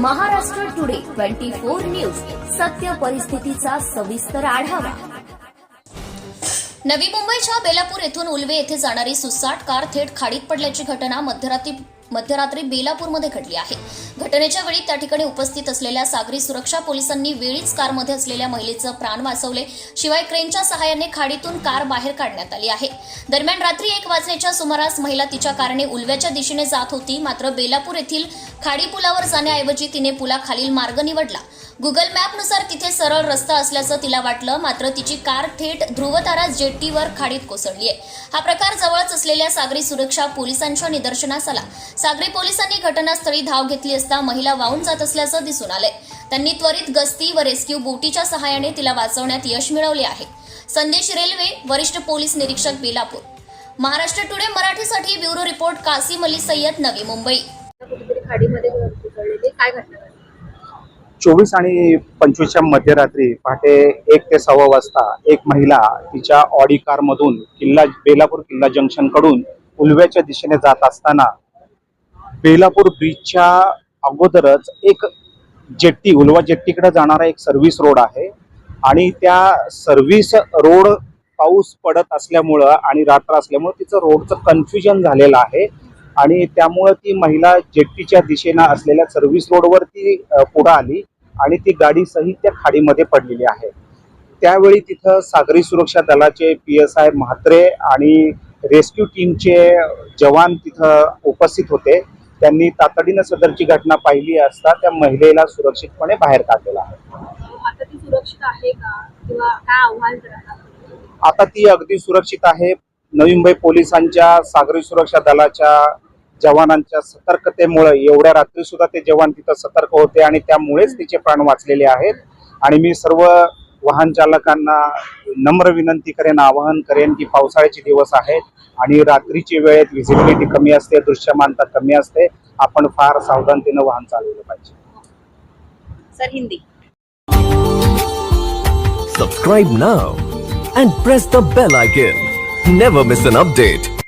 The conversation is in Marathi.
Maharashtra today twenty four news. सत्य परिस्थितीचा सविस्तर आढावा. नवी मुंबईच्या बेलापूर येथून उलवे येथे जाणारी सुसाट कार थेट खाडीत पडल्याची घटना मध्यरात्री मध्यरात्री बेलापूरमध्ये घडली आहे. घटनेच्या वेळी त्या ठिकाणी उपस्थित असलेल्या सागरी सुरक्षा पोलिसांनी वेळीच कारमध्ये असलेल्या महिलेचं प्राण वाचवले. शिवाय क्रेनच्या सहाय्याने खाडीतून कार बाहेर काढण्यात आली आहे. दरम्यान रात्री एक वाजण्याच्या सुमारास महिला तिच्या कारने उलव्याच्या दिशेने जात होती. मात्र बेलापूर येथील खाडी पुलावर जाण्याऐवजी तिने पुलाखालील मार्ग निवडला. गुगल मॅपनुसार तिथे सरळ रस्ता असल्याचं तिला वाटलं. मात्र तिची कार थेट ध्रुवतारा जेट्टीवर खाडीत कोसळली आहे हा प्रकार जवळच असलेल्या सागरी सुरक्षा पोलिसांच्या निदर्शनास आला. सागरी पोलिसांनी घटनास्थळी धाव घेतली असता महिला वाहून जात असल्याचं दिसून आलंय. त्यांनी त्वरित गस्ती व रेस्क्यू बोटीच्या सहाय्याने तिला वाचवण्यात यश मिळवले आहे. संदेश रेल्वे वरिष्ठ पोलीस निरीक्षक बेलापूर. महाराष्ट्र टुडे मराठीसाठी ब्युरो रिपोर्ट कासिम अली सय्यद नवी मुंबई? चोवीस आणि पंचवीसच्या मध्यरात्री पहाटे एक ते सव्वा वाजता एक महिला तिच्या ऑडी कारमधून किल्ला बेलापूर किल्ला जंक्शनकडून उलव्याच्या दिशेने जात असताना बेलापूर ब्रिजच्या अगोदरच एक जेट्टी उलवा जेट्टीकडे जाणारा एक सर्व्हिस रोड आहे. आणि त्या सर्व्हिस रोड पाऊस पडत असल्यामुळं आणि रात्र असल्यामुळं तिचं रोडचं कन्फ्युजन झालेलं आहे. आणि त्यामुळं ती महिला जेट्टीच्या दिशेनं असलेल्या सर्व्हिस रोडवर ती पुढं आली आणि ती गाडी सहित त्या खाडीमध्ये पडलेली आहे. त्यावेळी तिथं सागरी सुरक्षा दलाचे पी एस आय म्हात्रे आणि रेस्क्यू टीमचे जवान तिथं उपस्थित होते. त्यांनी तातडीनं सदरची घटना पाहिली असता त्या महिलेला सुरक्षितपणे बाहेर काढलेला आहे. आता ती अगदी सुरक्षित आहे. नवी मुंबई पोलिसांच्या सागरी सुरक्षा दलाच्या जवानांच्या सतर्कतेमुळे एवढ्या रात्री सुद्धा ते जवान तिथं सतर्क होते आणि त्यामुळेच तिचे प्राण वाचलेले आहेत. आणि मी सर्व वाहन चालकांना नम्र विनंती करेन आवाहन करेन की पावसाळ्याचे दिवस आहेत आणि रात्रीची वेळेत व्हिजिबिलिटी कमी असते दृश्यमानता कमी असते आपण फार सावधानतेनं वाहन चालवलं पाहिजे sir Hindi Subscribe now and press the bell icon. Never miss an update.